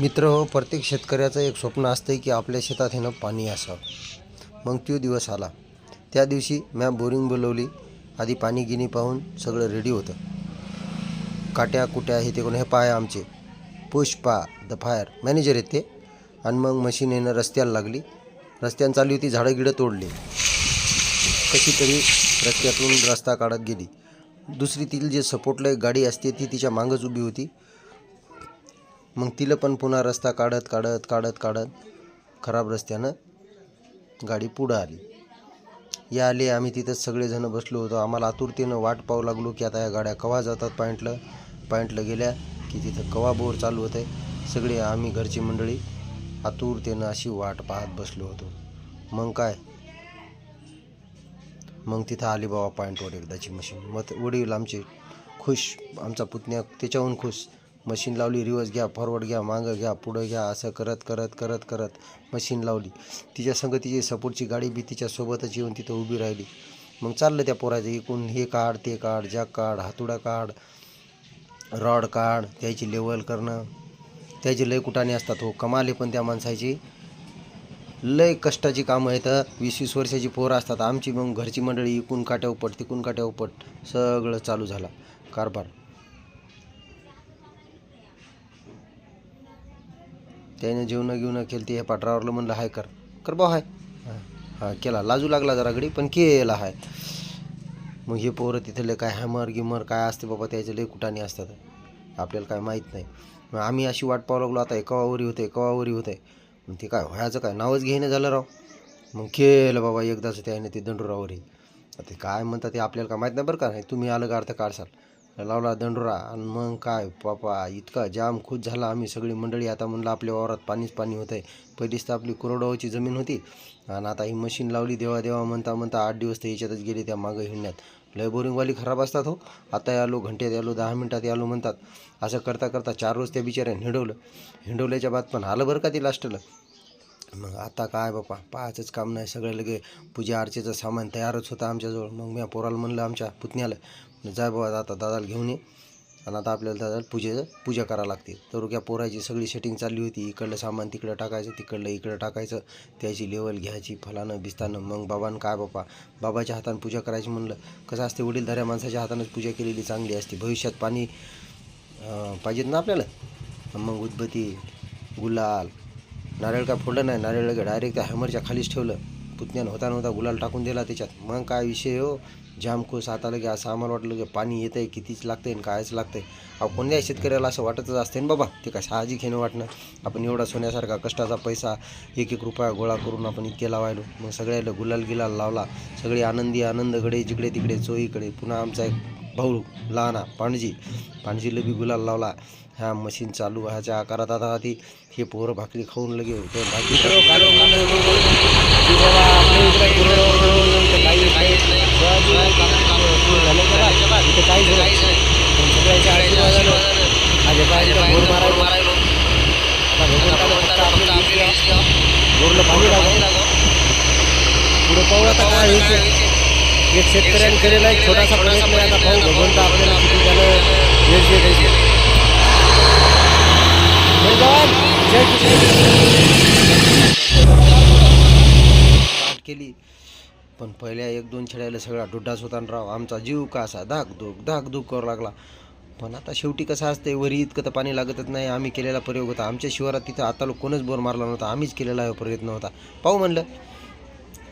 मित्र हो प्रत्येक शेतकऱ्याचं एक स्वप्न असतं की आपल्या शेतात हेनं पाणी असावं मग तो दिवस आला. त्या दिवशी मॅ बोरिंग बोलवली. आधी पाणी गिनी पाहून सगळं रेडी होतं. काट्या कुट्या हे ते कोण हे पाय आमचे. पुष्पा द फायर मॅनेजर आहेत ते. आणि मग मशीन येणं रस्त्याला लागली. रस्त्यानं चालली होती झाडं गिडं तोडली. कशी तरी रस्त्यातून रस्ता काढत गेली. दुसरी तील जे सपोर्टला गाडी असते ती तिच्या मागंच उभी होती. मग तिला पण पुन्हा रस्ता काढत काढत काढत काढत खराब रस्त्यानं गाडी पुढं आली. या आले आम्ही तिथंच सगळेजणं बसलो होतो. आम्हाला आतुरतेनं वाट पाहू लागलो की आता या गाड्या कवा जातात पॉईंटला पॉईंटला गेल्या की तिथं कवा बोर चालू होतं आहे सगळे आम्ही घरची मंडळी आतुरतेनं अशी वाट पाहत बसलो होतो. मग काय? मग तिथं आली बाबा पॉईंटवर एकदाची मशीन. मग वडील आमचे खुश. आमचा पुतण्या त्याच्याहून खुश. मशीन लावली रिवर्स घ्या फॉरवर्ड घ्या मागं घ्या पुढं घ्या असं करत करत करत करत मशीन लावली. तिच्या संग तिची सपोर्टची गाडी बी तिच्यासोबतच येऊन तिथं उभी राहिली. मग चाललं त्या पोराचं इकून हे काढ ते काढ जॅक काढ हातुडा काढ रॉड काढ त्याची लेवल करणं. त्याची लय कुटाने असतात हो. कमाले पण त्या माणसाची. लय कष्टाची कामं आहेत वीस वीस वर्षाची पोरं असतात. आमची मग घरची मंडळी इकून काट्या उपट तिकून काट्या उपट सगळं चालू झाला. कारभार. त्याने जेवणं घेऊन केलं ते पाठरावरलं म्हणलं हाय कर. कर बा हाय. हां. हां केला. लाजू लागला जरा घडी पण केला हाय. मग हे पोरं तिथले काय हॅमर गिमर काय असते बाबा त्याचे लय कुटाने असतात. आपल्याला काय माहीत नाही. मग आम्ही अशी वाट पाहू लागलो आता एकावावरी होतं एकावावरी होतं मग ते काय व्हायचं काय नावच घेणं झालं राव. मग केलं बाबा एकदाच त्याने ते दंडुरावरही ते काय म्हणतात ते आपल्याला काय माहीत नाही बरं का नाही तुम्ही आलं का अर्थ काढसाल. लावला दंडुरा. आणि मग काय पापा इतका जाम खुश झाला आम्ही सगळी मंडळी. आता म्हणलं आपल्या वावरात पाणीच पाणी होतं आहे पहिलीच तर आपली करोडाची जमीन होती. आणि आता ही मशीन लावली देवा देवा म्हणता म्हणता आठ दिवस तर याच्यातच गेले त्या मागं हिंडण्यात. लय बोरिंगवाली खराब असतात हो. आता आलो घंट्यात आलो दहा मिनटात आलो म्हणतात. असं करता करता चार रोज त्या बिचाऱ्याने हिंडवलं. हिंडवल्याच्या बाद पण आलं बरं का ते लास्टला. मग आता काय बापा पाहायचंच काम नाही. सगळं लगे पूजा अर्चेचं सामान तयारच होतं आमच्याजवळ. मग मी पोराला म्हणलं आमच्या पुतण्याला जाय बाबा आता दादाला घेऊन ये. आणि आता आपल्याला दादाला पूजेचं पूजा करावं लागते. तर त्या पोराची सगळी सेटिंग चालली होती. इकडलं सामान तिकडं टाकायचं तिकडलं इकडं टाकायचं. त्याची लेवल घ्यायची फलानं बिस्तानं. मग बाबानं काय बापा बाबाच्या हातानं पूजा करायची म्हणलं. कसं असते वडीलधाऱ्या माणसाच्या हातानंच पूजा केलेली चांगली असते. भविष्यात पाणी पाहिजेत ना आपल्याला? मग उदबत्ती गुलाल. नारळ काय फोडलं नाही. नारळ डायरेक्ट त्या हॅमरच्या खालीच ठेवलं. पुतण्यानं होता नव्हता गुलाल टाकून दिला त्याच्यात. मग काय विषय हो? जामखुश हाताला की असं आम्हाला वाटलं की पाणी येतं आहे कितीच लागतंय आणि कायच लागतं आहे अहो कोणत्याही शेतकऱ्याला असं वाटतच असते ना बाबा ते काय साहजिक घेणं वाटणं? आपण एवढा सोन्यासारखा कष्टाचा पैसा एक एक रुपया गोळा करून आपण इतके लावायलो. मग सगळ्याला गुलाल गिलाल लावला. सगळे आनंदी आनंदकडे जिकडे तिकडे चोईकडे पुन्हा आमचा एक भाऊ लहाना पाणजी पाणजीला बी गुलाल लावला. ह्या मशीन चालू ह्याच्या आकारात आता ती हे पोरं भाकरी खाऊन लगे भाकरी पुढे पाहू एक शेतकऱ्याने केलेला प्रयत्न आता पाहू भगवंत आपल्याला किती त्यानं यश देत जय केली पण पहिल्या एक दोन छड्याला सगळा डुड्डाच होता राव आमचा जीव का असा धाकधूक धाकधूक करू लागला. पण आता शेवटी कसं असते वरी इतकं तर पाणी लागतच नाही आम्ही केलेला प्रयोग होता. आमच्या शिवारात तिथं आता लोक कोणच बोर मारला नव्हता आम्हीच केलेला प्रयत्न होता. पाहू म्हणलं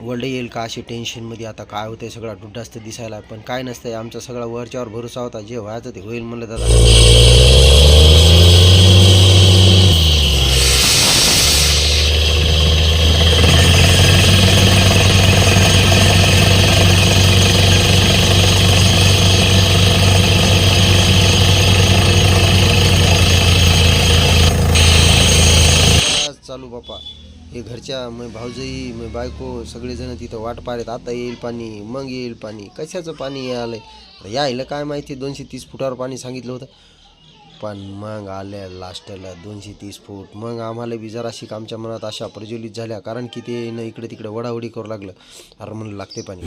वर्ल्ड येईल का अशी टेन्शनमध्ये आता काय होतंय सगळा डुड्डास्त दिसायला. पण काय नसतंय आमचा सगळा वरच्यावर भरोसा होता जे व्हायचं ते होईल म्हणलं दादा आज चालू बापा हे घरच्या मग भाऊजाई मग बायको सगळेजण तिथं वाट पाहत आता येईल पाणी मग येईल पाणी कशाचं पाणी आलंय? यायला काय माहिती दोनशे तीस फुटावर पाणी सांगितलं होतं. पण मग आल्या लास्टला दोनशे तीस फूट. मग आम्हाला बी जराशी आमच्या मनात अशा प्रज्वलित झाल्या कारण की ते न इकडे तिकडे वडावडी करू लागलं. अरे म्हणून लागते पाणी.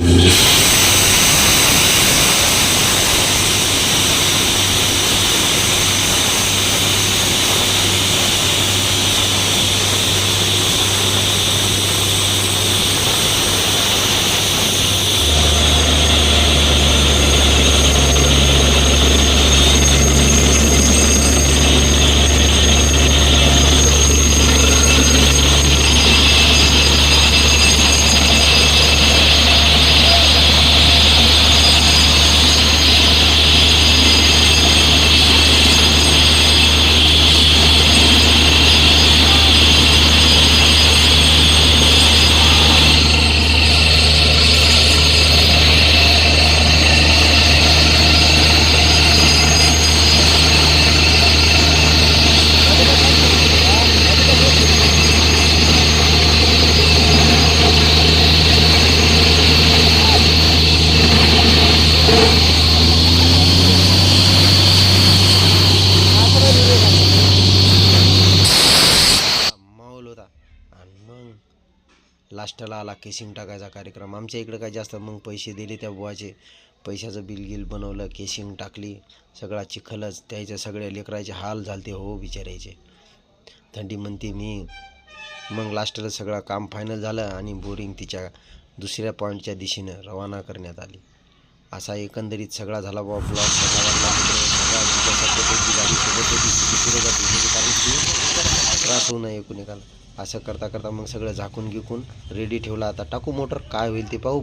लास्टला आला केसिंग टाकायचा कार्यक्रम आमच्या इकडं काय जास्त मग पैसे दिले त्या बुवाचे पैशाचं बिल गिल बनवलं केसिंग टाकली सगळा चिखलच त्याचे सगळे लेकराचे हाल झालते हो बिचारायचे थंडी म्हणते मी मग लास्टला सगळं काम फायनल झालं आणि बोरिंग तिच्या दुसऱ्या पॉईंटच्या दिशेनं रवाना करण्यात आली असा एकंदरीत सगळा झाला बाबा ब्लॉक सगळा सगळ्या गाडी सोबत होती पुढे जाते म्हणजे कारण की त्रास होऊ नये कुणिकाला असं करता करता मग सगळं झाकून गिकून रेडी ठेवला. आता टाकू मोटर काय होईल ते पाहू